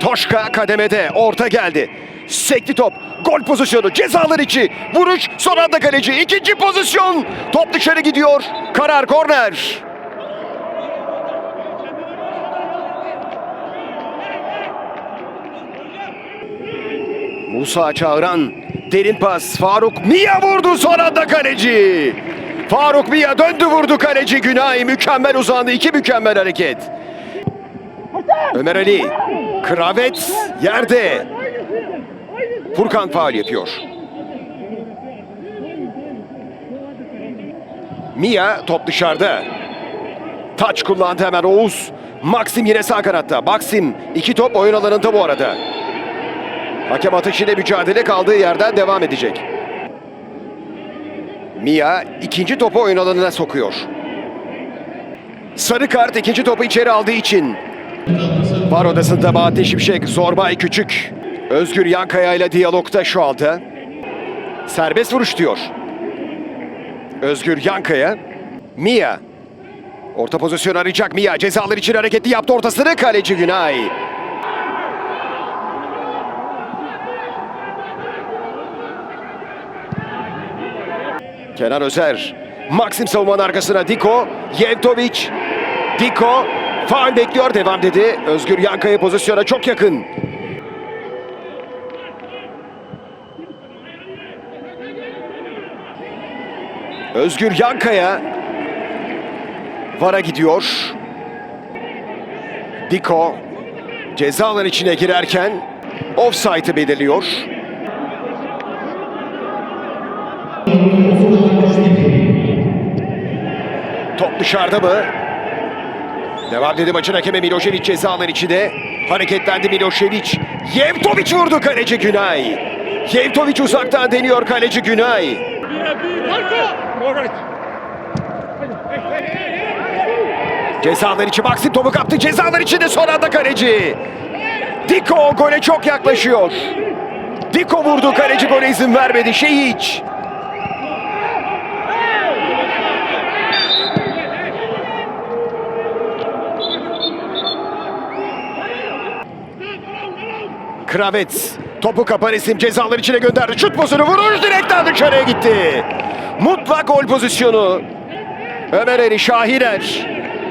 Toşka kademede orta geldi. Sekti top. Gol pozisyonu. Cezalar içi. Vuruş. Son anda kaleci. İkinci pozisyon. Top dışarı gidiyor. Karar korner. Musa Çağıran derin pas Faruk Mia vurdu son anda kaleci. Faruk Mia döndü vurdu kaleci Günay mükemmel uzandı iki mükemmel hareket. Ömer Ali Kravet yerde. Furkan faul yapıyor. Mia top dışarıda. Taç kullandı hemen Oğuz. Maxim yine sağ kanatta. Maxim iki top oyun alanında bu arada. Hakem ateşiyle mücadele kaldığı yerden devam edecek. Mia ikinci topu oyun alanına sokuyor. Sarı kart ikinci topu içeri aldığı için. Var odasında Bahattin Şimşek, Zorbay Küçük. Özgür Yankaya ile diyalogda şu anda. Serbest vuruş diyor. Özgür Yankaya. Mia. Orta pozisyon arayacak Mia. Cezalar için hareketli yaptı ortasını. Kaleci Günay. Kenan Özer. Maxim savunmanın arkasına Diko. Yevtovic. Diko. Faul bekliyor. Devam dedi. Özgür Yankaya pozisyona çok yakın. Özgür Yankaya. Vara gidiyor. Diko. Ceza alan içine girerken offside'ı belirliyor. Top dışarıda mı? Devam dedi maçın hakemi Milošević ceza alan içinde. Hareketlendi Milošević. Yevtović vurdu kaleci Günay. Yevtović uzaktan deniyor kaleci Günay. Cezalar içi Maxim topu kaptı. Cezalar içinde son anda kaleci. Diko gole çok yaklaşıyor. Diko vurdu kaleci gole izin vermedi. Şeyiç. Kravets topu kapan isim cezalar içine gönderdi. Şut pozisyonu vuruş direkten dışarıya gitti. Mutlak gol pozisyonu. Ömer Ali Şahiner.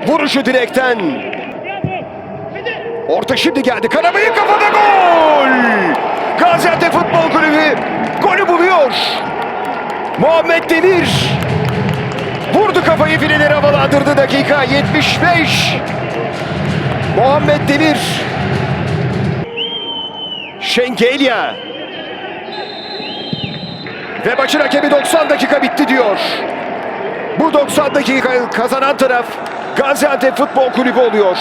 Vuruşu direkten. Orta şimdi geldi. Karabayı kafada gol. Gaziantep Futbol Kulübü golü buluyor. Muhammed Demir. Vurdu kafayı fileleri havalandırdı dakika 75. Muhammed Demir. Şengelya. Ve maçın hakemi 90 dakika bitti diyor. Bu 90 dakika kazanan taraf Gaziantep Futbol Kulübü oluyor.